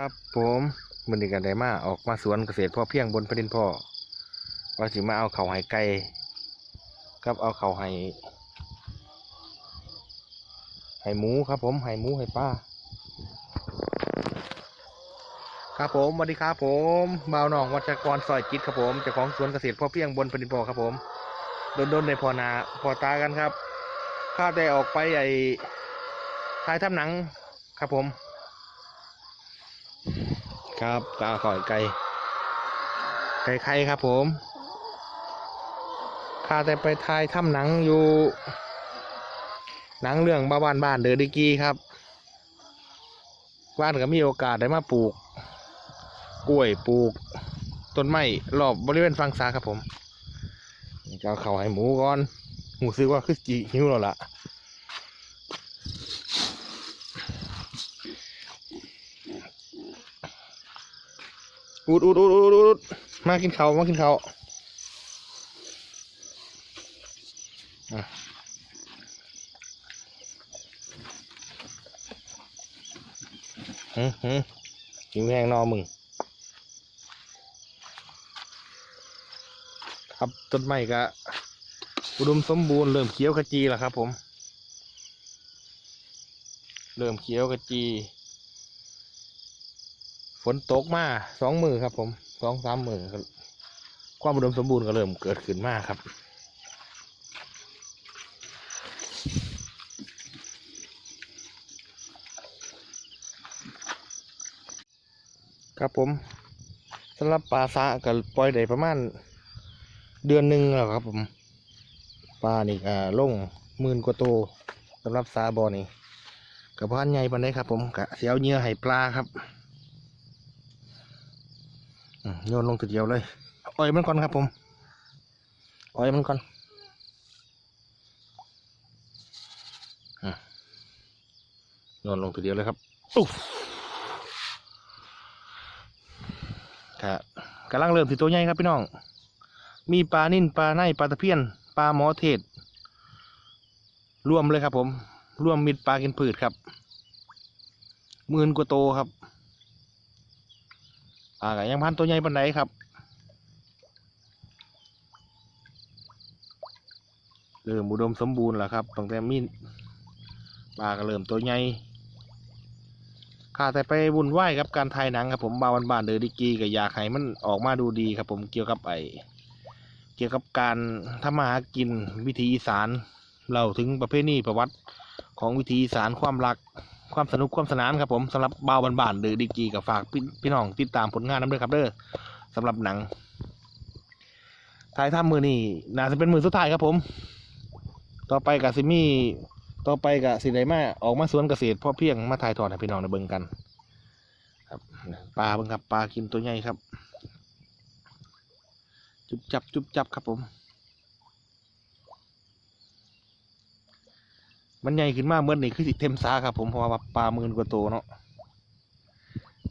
ครับผมมันนี้กันได้มาออกมาสวนเกษตรพ่อเพียงบนแผ่นดินพ่อว่าสิมาเอาเขาวไห้ไก่กับเอาเขาไห้ไห้หมูครับ ผมไห้หมูไห้ปลาครับผมสวัสดีครับผมบ่าวหนองวัชกรซอยจิตครับผมเจ้าของสวนเกษตรพ่อเพียงบนแผ่นดินพ่อครับผมโดนๆในพอนาพอตากันครับข้าได้ออกไปไอ้ถ่ายทำหนังครับผม ครับกาขอยไก่ไก่ไข่ครับผมข้าแต่ไปถ่ายทำหนังอยู่ หนังเรื่องบ้าบ้านบ้านเดอดิกี้ครับบ้านก็มีโอกาสได้มาปลูก กล้วยปลูก ต้นไม้รอบบริเวณฟังซาครับผมก็เอาเขาให้หมูก่อนหูซื้อว่าคือจีหิวแล้วล่ะ อุดอุดอุดอุดอุดมากินเขามากินเขาวอะหืมหืมหิวแห้งนอมึงครับต้นไม้ก็อุดมสมบูรณ์เริ่มเขียวขจีแล้วครับผม เริ่มเขียวขจี ฝนตกมาสองมือครับ ผมสองสามมือความอุดมสมบูรณ์ก็เริ่มเกิดขึ้นมากครับครับผมสำหรับปลาสะก็ปล่อยได้ประมาณเดือนหนึ่งแล้วครับ ผมปลานี่ก็ลงหมื่นกว่าตัวสำหรับสาบอนี่กับพันใหญ่ปันได้ครับ ผมกะเสียวเหยื่อให้ปลาครับ โยนลงทีเดียวเลยอ่อยมันก่อนครับผมอ่อยมันก่อนอะโยนลงทีเดียวเลยครับอุ๊บครับกำลังเริ่มที่ตัวใหญ่ครับพี่น้อง มีปลานิ่นปลาในปลาตะเพียน ปลาหมอเทศรวมเลยครับผม รวมมิดปลากินพืชครับหมื่นกว่าโตวครับ อ่าก็ยังพันตัวใหญ่ปันไดครับ เริ่มอุดมสมบูรณ์แล้วครับตั้งแต่มีปลาก็เริ่มตัวใหญ่ข้าแต่ไปวุ่นวายกับการถ่ายหนังครับผมบาวันบานเดอดิกีก็อยากให้มันออกมาดูดีครับ ผมเกี่ยวกับไอเกี่ยวกับการทำมาหากินวิถีอีสานเราถึงประเพณีประวัติของวิถีอีสานความรัก ความสนุกความสนานครับผมสำหรับเบาบ้านๆหรือดีกีกับฝากพี่พี่น้องติดตามผลงานน้ำด้วยครับเด้อสำหรับหนังถ่ายทำมือนี่น่าจะเป็นมือสุดท้ายครับผม ต่อไปกับซิมี่ต่อไปกับสิไดมาออกมาสวนเกษตรพ่อเพียงมาถ่ายทอดให้พี่น้องได้เบิ่งกัน ครับปลาเบิ่งครับปลากินตัวใหญ่ครับ จุบจับจุบจับครับผม มันใหญ่ขึ้นมากเมื่อนี่คือสิเต็มซาครับผมเพราะว่าปลาหมื่นกว่าตัวเนาะ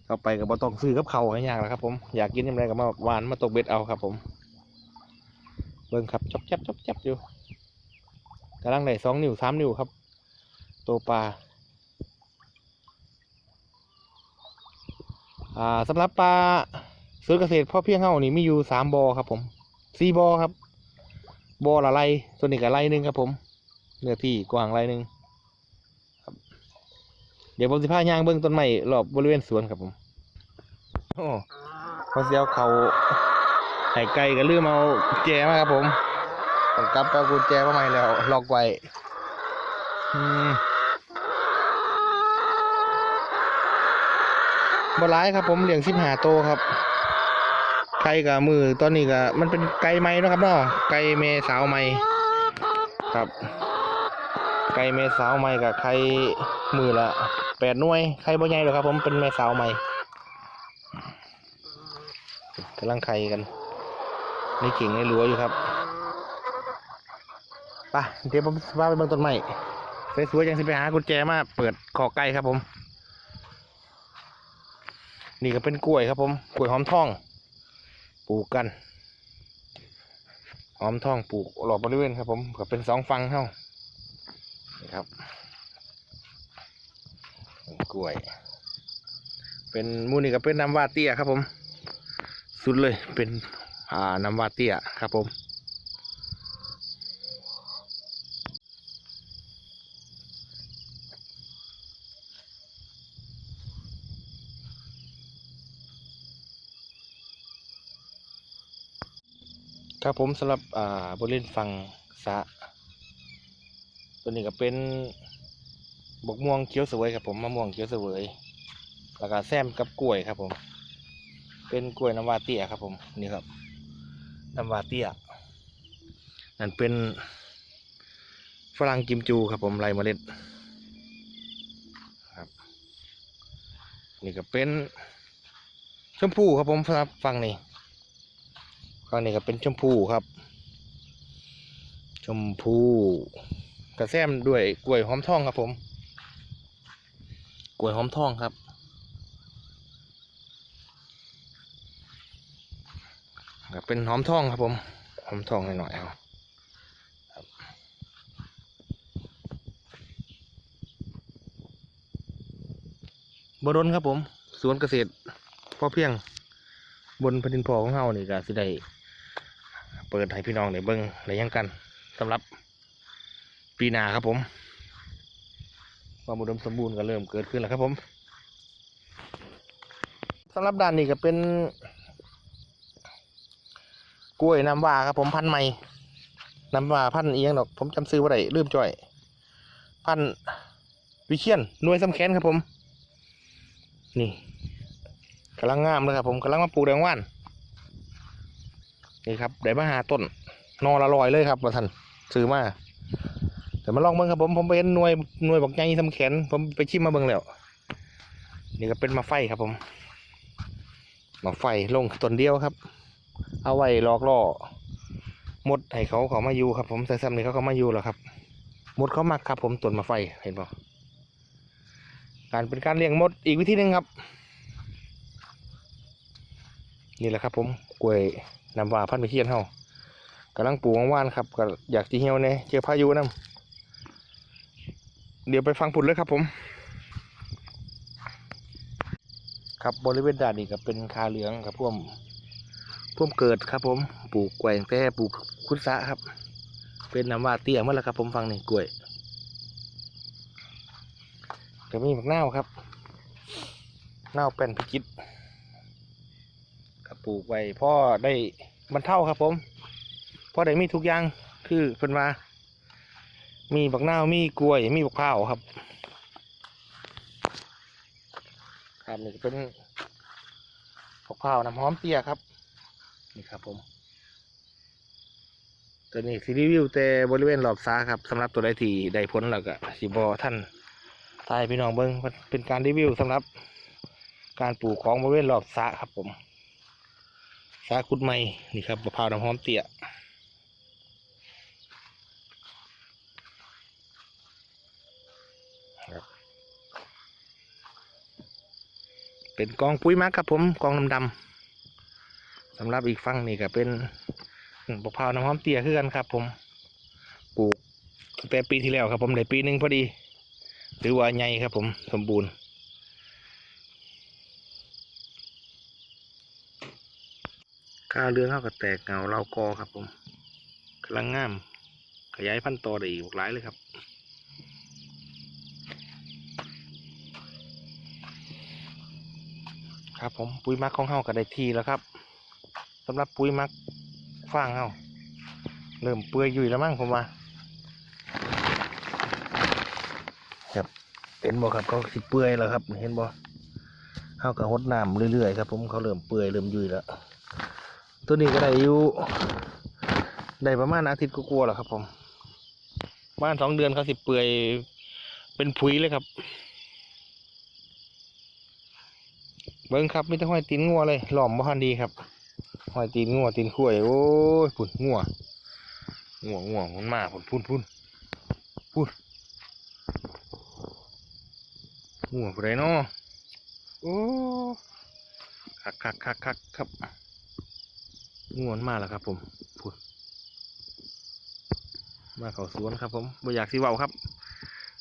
เข้าไปกับบ่ต้องซื้อกับเขาให้ยากแล้วครับ ผมอยากกินยังไงก็มาหวานมาตกเบ็ดเอาครับ ผมเบิ่งครับจับจับจับจับอยู่กำลังได้สองนิ้วสามนิ้วครับ ตัวปลาอ่าสำหรับปลาสวนเกษตรพ่อเพียงเฮานี่มีอยู่สามบอครับ ผมสี่บอครับบอละไรตัวนี้ก็ไรหนึ่งครับผม เนื้อที่กว้างไรหนึ่งครับเดี๋ยวผมสิพาย่างเบื้องต้นไม้รอบบริเวณสวนครับผมโอ้พอเสียวเขาไห้ไก่ก็ลืมเอากุญแจมาครับผมต้องกลับเอากุญแจมาใหม่แล้วล็อกไว้อืมบร้ายครับผมเลี้ยงสิบหาโตวครับไก่กับมือตอนนี้ก็มันเป็นไก่ไม้เนาะครับเนาะไก่เมสาวไม้ครับ ไก่เมสาวใหม่กับไข่มือละแปดหน่วยไข่บ่ใหญ่หรอกครับ ผมเป็นแม่สาวใหม่กำลังไข่กันในเข่งในรั้วอยู่ครับไปเดี๋ยวผมว่าไปเบิ่งต้นไม้สวยๆยังสิไปหากุญแจมาเปิดขอไก่ครับผม นี่ก็เป็นกล้วยครับผมกล้วยหอมทองปลูกกันหอมทองปลูกรอบบริเวณครับผมก็เป็นสองฟังเท่า นี่ครับ กล้วย เป็นมูนี่ก็เป็นน้ำวาเตี้ยครับผม สุดเลยเป็นอ่าน้ำวาเตี้ยครับผมครับผมสำหรับอ่าบริเวณฝั่งสะตัวนี้ก็เป็น บกม่วงเขียวสวยครับผมมะม่วงเขียวสวยแล้วก็แซมกับกล้วยครับผม เป็นกล้วยน้ำวาเตี้ยครับผมนี่ครับน้ำวาเตี้ยนั่นเป็นฝรั่งกิมจูครับผมไรเมล็ดครับ นี่ก็เป็นชมพู่ครับผมสำหรับฝั่งนี้ฝั่งนี้ก็เป็นชมพูครับ ชมพูกระแซมด้วยกล้วยหอมทองครับผม กล้วยหอมทองครับ เป็นหอมทองครับผม หอมทองหน่อยๆเอาครับดนครับผม สวนเกษตรพอเพียงบนแผ่นดินพอของเฮานี่ก็สิได้เปิดให้พี่น้องได้เบิ่งได้ยังกันสำหรับปีนาครับผม ความอุดมสมบูรณ์ก็เริ่มเกิดขึ้นแล้วครับผมสำหรับด้านนี้ก็เป็น กล้วยน้ำว้าครับผมพันใหม่น้ำว้าพันเอียงดอก ผมจำซื้อว่าได้ลืมจ่อย พันวิเชียนนวยสำแขนครับผม นี่กำลังงามเลยครับผมกำลังมาปลูกแดงว่านนี่ครับได้มาหาต้นนอละลอยเลยครับมาท่านซื้อมา แต่มาลองเบิ่งครับผมผมไปเห็นหน่วยหน่วยบอกใหญ่ทำแขน ผมไปชิมมาเบิ่งแล้ว นี่ก็เป็นมาไฟครับผม มาไฟลงต้นเดียวครับ เอาไว้หลอกล่อมดให้เขาเขามาอยู่ครับ ผมใส่ซ้ำนี่เขาเขามาอยู่แล้วครับมดเขามักครับ ผมต้นมาไฟเห็นป่การเป็นการเลี้ยงมดอีกวิธีหนึ่งครับ นี่แหละครับ ผมกล้วยน้ำว่าพันไปเทียนเฮากำลังปลูกว่านครับก็อยากจีเหี่ยวเนี่ยเจอพายุน้ำ เดี๋ยวไปฟังผลเลยครับผม ครับบริเวณด้านนี้ก็เป็นคาเหลืองครับพ่วมพ่วมเกิดครับ ผมปลูกกล้วยตั้งแต่ปลูกคุดสะครับ เป็นน้ำว่าเตี้ยเมื่อแล้วครับ ผมฟังนี่กล้วยก็มีผักเน่าวครับเน่าวเป็นพิจิตกับปลูกไว้พ่อได้บรรเท่าครับ ผมพ่อได้มีทุกอย่างคือเป็นว่า มีบักนาวมีกล้วย มีบักพร้าวครับ ครับนี่เป็นบักพร้าวน้ำหอมเตี้ยครับ นี่ครับผมตัวนี้ซีรีวิวแต่บริเวณรอบซ้าครับสำหรับตัวใดที่ได้ผลแล้วก็สีบอท่านทายพี่น้องเบิ้งเป็นการรีวิวสำหรับ การปลูกของบริเวณรอบซ้าครับผมสาคุดใหม่นี่ครับมะพร้าวน้ำหอมเตี้ยครับ เป็นกองปุ๋ยมักครับผมกองดำๆสำหรับอีกฝั่งนี่ก็เป็นมะพร้าวน้ำหอมเตี้ยคือกันครับ ผมปลูกตั้งแต่ปีที่แล้วครับ ผมได้ปีหนึ่งพอดี หรือว่าใหญ่ครับ ผมสมบูรณ์ข้าวเรื่องข้าวกระแตกเงาเหล่ากอครับ ผมกำลังงาม ขยายพันธุ์ต่อได้อีกหลายเลยครับ ครับ ผมปุ๋ยมักของเฮาก็ได้ทีแล้วครับสำหรับปุ๋ยมักฟางเฮาเริ่มเปื่อยยุ่ยแล้วมั้งผมว่าครับเห็นบ่ครับเขาสิเปื่อยแล้วครับ เห็นบ่เฮาก็หดน้ำเรื่อยๆครับ ผมเขาเริ่มเปื่อยเริ่มยุ่ยแล้วตัวนี้ก็ได้อยู่ได้ประมาณอาทิตย์กลัวาๆแล้วครับ ผมประมาณสองเดือนเขาสิเปื่อยเป็นผุยเลยครับ เบิ้งครับไม่ต้องห้อยตีนงัวเลยหล่อมบ่คันดีครับห้อยตีนงัวตีนข้วยโอ้ยพุ่นงัวงัวงัวมันมาพุ่นพุ่นพุ่นพุ่นงัวผู้ใดเนาะโอ้คักคักคักคักครับงวนมาแล้วครับ ผมพูดมาเขาสวนครับ ผมบ่อยากสิเว้าครับ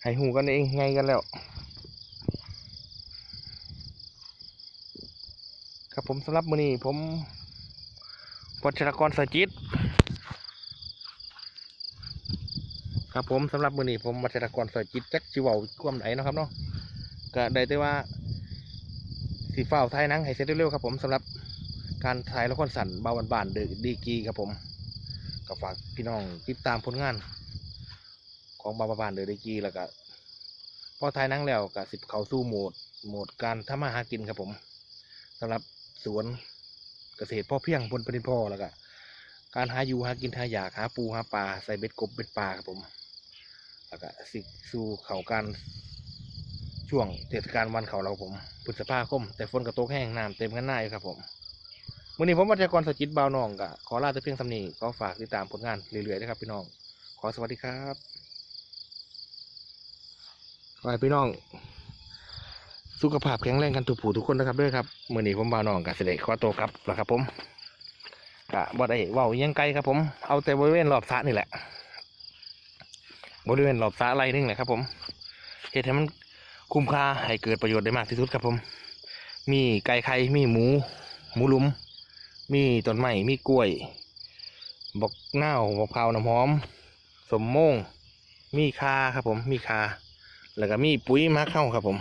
ให้หูกันเองไงกันแล้ว ครับผมสำหรับมือนี้ผมวัชรกรสจิต ครับผมสำหรับมือนี้ผมวัชรกรสจิตจักจิเว้าความไหนนะครับเนาะก็ได้แต่ว่าสีฟ้าวถ่ายนังให้เสร็จเร็วๆครับผมสำหรับการถ่ายละครสั้นบาวบานๆเดอะดีกีครับผมก็ฝากพี่น้องติดตามผลงาน ของบาวบานเดอะดีกีแล้วก็พอถ่ายนังแล้วก็สิบเขาสู่โหมดโหมดการทำมาหากินครับผมสำหรับ สวนเกษตรพ่อเพียงบนปนินพ่อแล้วก็การหาอยู่หากินหาอยากหาปูหาปลาใส่เบ็ดกบเบ็ดปลาครับผม แล้วก็สิสู่เขาการช่วงเทศกาลวันเขาเราผมพฤษภาคม แต่ฝนกระตกแห้งน้ำเต็มกันหน้าอยู่ครับผมวันนี้ผมวัชกรสจิตบ่าวน้องกะขอลาแต่เพียงสำนีก็ฝากติดตามผลงานเรื่อยๆนะครับพี่น้อง ขอสวัสดีครับขอให้พี่น้อง สุขภาพแข็งแรงกันทุกผู้ทุกคนนะครับด้วยครับมื่อนี้ผมบาน้องกับเสด็จขอตัวครับแล้วครับผมกะบ่ได้ว้าอิหยังไกลครับผมเอาแต่บริเวณรอบสระนี่แหละ บริเวณรอบสระไรนึงแหละครับ ผมเหตุให้มันคุ้มค่าให้เกิดประโยชน์ได้มากที่สุดครับผม มีไก่ไข่มีหมู หมูลุม มีต้นไม้มีกล้วยบอกเน่าวบอกพร้าน้ำหอม สมโมง มีคาครับผม มีคา แล้วก็มีปุ๋ยมักเข้าครับผม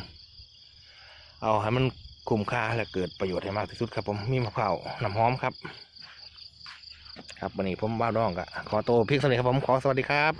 เอาให้มันคุ้มค่าและเกิดประโยชน์ให้มากที่สุดครับผมมีมะพร้าวน้ำหอมครับ ครับวันนี้ผมบ้าร้องกะขอโตวเพียงเท่านี้ครับผมขอสวัสดีครับ